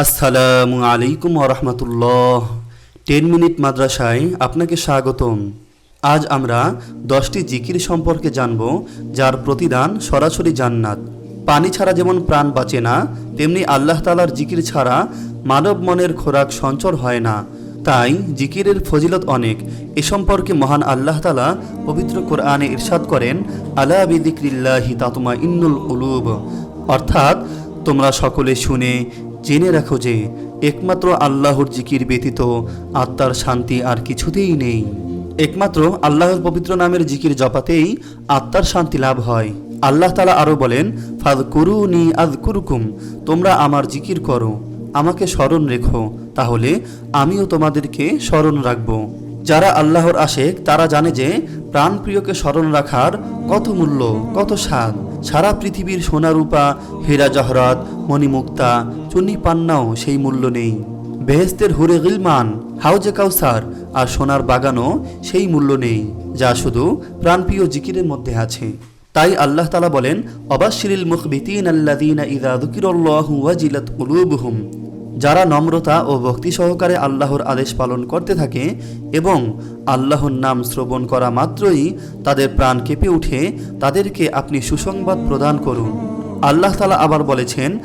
আসসালামু আলাইকুম রহমতুল্লাহ। Ten minute মাদ্রাসায় আপনাকে স্বাগতম। আজ আমরা দশটি জিকির সম্পর্কে জানব, যার প্রতিদান সরাসরি জান্নাত। পানি ছাড়া যেমন প্রাণ বাঁচে না, তেমনি আল্লাহ তালার জিকির ছাড়া মানব মনের খোরাক সঞ্চর হয় না। তাই জিকিরের ফজিলত অনেক। এ সম্পর্কে মহান আল্লাহ তালা পবিত্র কোরআনে ইরশাদ করেন, আলা বিদিক্রিল্লাহি তাতুমা ইন্নুল উলুব। অর্থাৎ তোমরা সকলে শুনে জেনে রাখো যে একমাত্র আল্লাহর জিকির ব্যতীত আত্মার শান্তি আর কিছুতেই নেই। একমাত্র আল্লাহর পবিত্র নামের জিকির জপাতেই আত্মার শান্তি লাভ হয়। আল্লাহ তালা আরও বলেন ফাদ কুরুনি আদ কুরুকুম তোমরা আমার জিকির করো, আমাকে স্মরণ রেখো, তাহলে আমিও তোমাদেরকে স্মরণ রাখব। যারা আল্লাহর আশেক, তারা জানে যে প্রাণপ্রিয়কে স্মরণ রাখার কত মূল্য, কত স্বাদ। সারা পৃথিবীর সোনারূপা, হীরা জহরত, মণিমুক্তা চুনি পান্নাও সেই মূল্য নেই। বেহেস্তের হুরে গিলমান, হাউজে কাউসার আর সোনার বাগানও সেই মূল্য নেই, যা শুধু প্রাণপ্রিয় জিকিরের মধ্যে আছে। তাই আল্লাহ তালা বলেন অবাশিরিল মুখবিতিন আল্লাদিনা ইদা দুকিরল্লাহু ওয়াজিলাত উলুবহুম যারা নম্রতা ও ভক্তি সহকারে আল্লাহর আদেশ পালন করতে থাকে এবং আল্লাহর নাম শ্রবণ করা মাত্রই তাদের প্রাণ কেঁপে উঠে তাদেরকে আপনি সুসংবাদ প্রদান করুন। আল্লাহ তালা আবার বলেছেন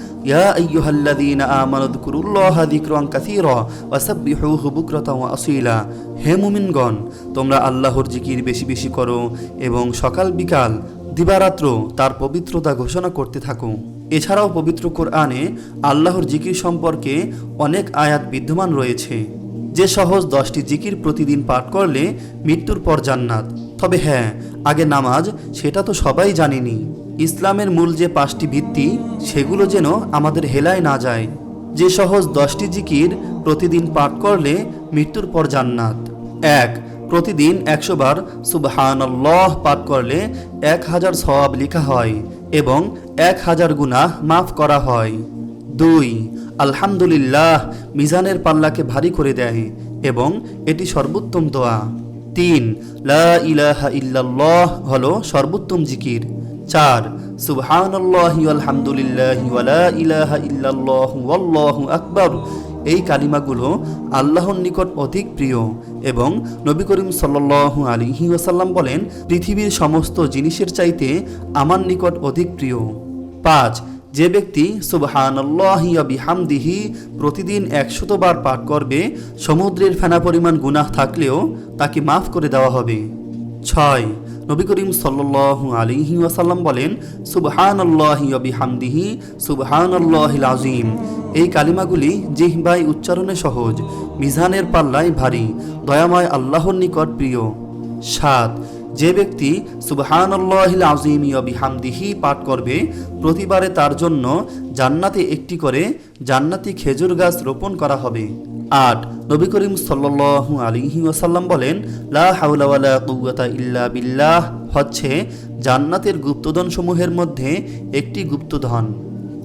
হে মুমিনগণ, তোমরা আল্লাহর জিকির বেশি বেশি করো এবং সকাল বিকাল দিবারাত্র তার পবিত্রতা ঘোষণা করতে থাকো এছাড়াও পবিত্র কোরআনে আল্লাহর জিকির সম্পর্কে অনেক আয়াত বিদ্যমান রয়েছে। যে সহজ দশটি জিকির প্রতিদিন পাঠ করলে মৃত্যুর পর জান্নাত। তবে হ্যাঁ আগে নামাজ, সেটা তো সবাই জানেনি। ইসলামের মূল যে পাঁচটি ভিত্তি, সেগুলো যেন আমাদের হেলায় না যায়। যে সহজ দশটি জিকির প্রতিদিন পাঠ করলে মৃত্যুর পর জান্নাত। এক প্রতিদিন একশো বার সুবহান আল্লাহ পাঠ করলে এক হাজার সওয়াব লেখা হয় এবং এক হাজার গুনাহ মাফ করা হয়। দুই, আলহামদুলিল্লাহ মিজানের পাল্লাকে ভারী করে দেয় এবং এটি সর্বোত্তম দোয়া। তিন, লা ইলাহা ইল্লাল্লাহ হলো সর্বোত্তম জিকির। চার, সুবহানাল্লাহি ইল্লাল্লাহু আকবার। এই কালিমাগুলো আল্লাহর নিকট অধিক প্রিয়। এবং নবী করিম সাল্ল আলিহি ওয়াসাল্লাম বলেন, পৃথিবীর সমস্ত জিনিসের চাইতে আমার নিকট অধিক প্রিয়। পাঁচ, যে ব্যক্তি সুবহানাল্লাহি ওয়া বিহামদিহি প্রতিদিন একশতবার পাঠ করবে, সমুদ্রের ফেনা পরিমাণ গুনাহ থাকলেও তাকে মাফ করে দেওয়া হবে। ছয় নবী করিম সাল্লাল্লাহু আলাইহি ওয়াসাল্লাম বলেন, সুবহানাল্লাহি ওয়া বিহামদিহি, সুবহানাল্লাহিল আজিম এই কালিমাগুলি জিহবাই উচ্চারণে সহজ, মিজানের পাল্লায় ভারী, দয়াময় আল্লাহর নিকট প্রিয়। সাত, যে ব্যক্তি সুবহানাল্লাহিল আযীম ওয়া বিহামদিহি পাঠ করবে, প্রতিবারে তার জন্য জান্নাতে একটি করে জান্নাতি খেজুর গাছ রোপণ করা হবে। আট। নবী করিম সাল্লাল্লাহু আলাইহি ওয়াসাল্লাম বলেন, লা হাওলা ওয়ালা কুওয়াতা ইল্লা বিল্লাহ হচ্ছে জান্নাতের গুপ্তধন সমূহের মধ্যে একটি গুপ্তধন।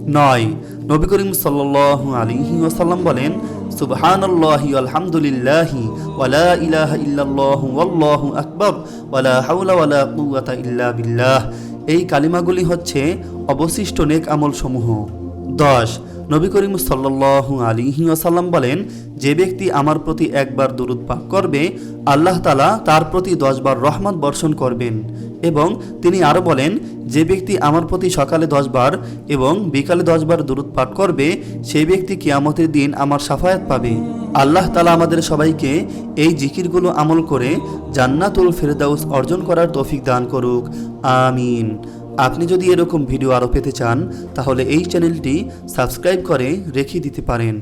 নয়। নবী করিম সাল্লাল্লাহু আলাইহি ওয়াসাল্লাম বলেন, সুবহানাল্লাহি আলহামদুলিল্লাহি ওয়ালা ইলাহা ইল্লাল্লাহু ওয়াল্লাহু আকবার ওয়ালা হাওলা ওয়ালা কুওয়াতা ইল্লা বিল্লাহ। এই কালিমাগুলি হচ্ছে অবশিষ্ট নেক আমল সমূহ দশ। নবী করিম সাল্লাল্লাহু আলাইহি ওয়াসাল্লাম বলেন, যে ব্যক্তি আমার প্রতি একবার দরুদ পাক করবে, আল্লাহ তালা তার প্রতি দশবার রহমত বর্ষণ করবেন। এবং তিনি আরও বলেন, যে ব্যক্তি আমার প্রতি সকালে দশবার এবং বিকালে দশবার দরুদ পাঠ করবে সেই ব্যক্তি কিয়ামতের দিন আমার সাফায়াত পাবে। আল্লাহ তালা আমাদের সবাইকে এই জিকিরগুলো আমল করে জান্নাতুল ফেরদাউস অর্জন করার তৌফিক দান করুক। আমিন। আপনি যদি এরকম ভিডিও আরও পেতে চান তাহলে এই চ্যানেলটি সাবস্ক্রাইব করে রেখে দিতে পারেন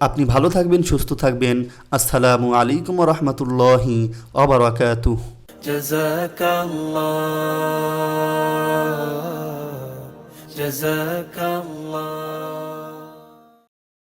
আপনি ভালো থাকবেন সুস্থ থাকবেন আসসালামু আলাইকুম রহমতুল্লাহি অবরাকাতুহ جزاك الله جزاك الله